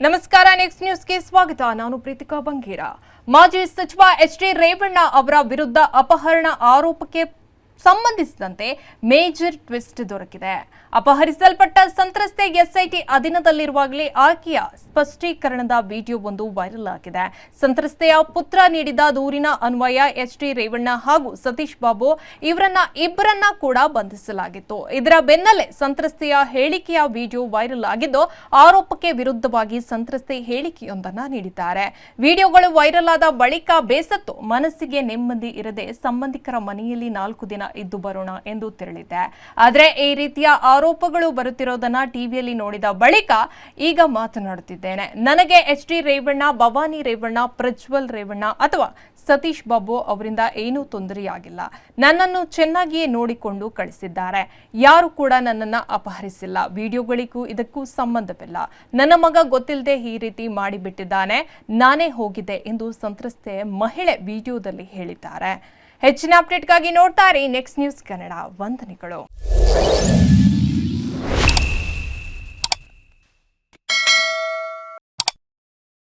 ನಮಸ್ಕಾರ ನೆಕ್ಸ್ಟ್ ನ್ಯೂಸ್ಗೆ ಸ್ವಾಗತ. ನಾನು ಪ್ರೀತಿಕಾ ಬಂಗೇರ. ಮಾಜಿ ಸಚಿವ ಎಚ್ ಡಿ ರೇವಣ್ಣ ಅವರ ವಿರುದ್ಧ ಅಪಹರಣ ಆರೋಪಕ್ಕೆ ಸಂಬಂಧಿಸಿದಂತೆ ಮೇಜರ್ ಟ್ವಿಸ್ಟ್ ದೊರಕಿದೆ. ಅಪಹರಿಸಲ್ಪಟ್ಟ ಸಂತ್ರಸ್ತೆ ಎಸ್ಐಟಿ ಅಧೀನದಲ್ಲಿರುವಾಗಲೇ ಆಕೆಯ ಸ್ಪಷ್ಟೀಕರಣದ ವಿಡಿಯೋ ಒಂದು ವೈರಲ್ ಆಗಿದೆ. ಸಂತ್ರಸ್ತೆಯ ಪುತ್ರ ನೀಡಿದ ದೂರಿನ ಅನ್ವಯ ಎಚ್ ಡಿ ರೇವಣ್ಣ ಹಾಗೂ ಸತೀಶ್ ಬಾಬು ಇವರನ್ನ ಇಬ್ಬರನ್ನ ಕೂಡ ಬಂಧಿಸಲಾಗಿತ್ತು. ಇದರ ಬೆನ್ನಲ್ಲೇ ಸಂತ್ರಸ್ತೆಯ ಹೇಳಿಕೆಯ ವಿಡಿಯೋ ವೈರಲ್ ಆಗಿದ್ದು ಆರೋಪಕ್ಕೆ ವಿರುದ್ಧವಾಗಿ ಸಂತ್ರಸ್ತೆ ಹೇಳಿಕೆಯೊಂದನ್ನ ನೀಡಿದ್ದಾರೆ. ವಿಡಿಯೋಗಳು ವೈರಲ್ ಆದ ಬಳಿಕ ಬೇಸತ್ತು ಮನಸ್ಸಿಗೆ ನೆಮ್ಮದಿ ಇರದೆ ಸಂಬಂಧಿಕರ ಮನೆಯಲ್ಲಿ ನಾಲ್ಕು ದಿನ ಇದ್ದು ಬರೋಣ ಎಂದು ತೆರಳಿದ್ದೆ ಆದ್ರೆ ಈ ರೀತಿಯ ಆರೋಪಗಳು ಬರುತ್ತಿರೋದನ್ನ ಟಿವಿಯಲ್ಲಿ ನೋಡಿದ ಬಳಿಕ ಈಗ ಮಾತನಾಡುತ್ತಿದ್ದೇನೆ. ನನಗೆ ಎಚ್ ಡಿ ರೇವಣ್ಣ, ಭವಾನಿ ರೇವಣ್ಣ, ಪ್ರಜ್ವಲ್ ರೇವಣ್ಣ ಅಥವಾ ಸತೀಶ್ ಬಾಬು ಅವರಿಂದ ಏನೂ ತೊಂದರೆಯಾಗಿಲ್ಲ. ನನ್ನನ್ನು ಚೆನ್ನಾಗಿಯೇ ನೋಡಿಕೊಂಡು ಕಳಿಸಿದ್ದಾರೆ. ಯಾರು ಕೂಡ ನನ್ನನ್ನ ಅಪಹರಿಸಿಲ್ಲ. ವಿಡಿಯೋಗಳಿಗೂ ಇದಕ್ಕೂ ಸಂಬಂಧವಿಲ್ಲ. ನನ್ನ ಮಗ ಗೊತ್ತಿಲ್ಲದೆ ಈ ರೀತಿ ಮಾಡಿಬಿಟ್ಟಿದ್ದಾನೆ. ನಾನೇ ಹೋಗಿದ್ದೆ ಎಂದು ಸಂತ್ರಸ್ತೆ ಮಹಿಳೆ ವಿಡಿಯೋದಲ್ಲಿ ಹೇಳಿದ್ದಾರೆ. ಹೆಚ್ಚಿನ ಅಪ್ಡೇಟ್ಗಾಗಿ ನೋಡ್ತಾರೆ ನೆಕ್ಸ್ಟ್ ನ್ಯೂಸ್ ಕನ್ನಡ ವಂದನೆಗಳು.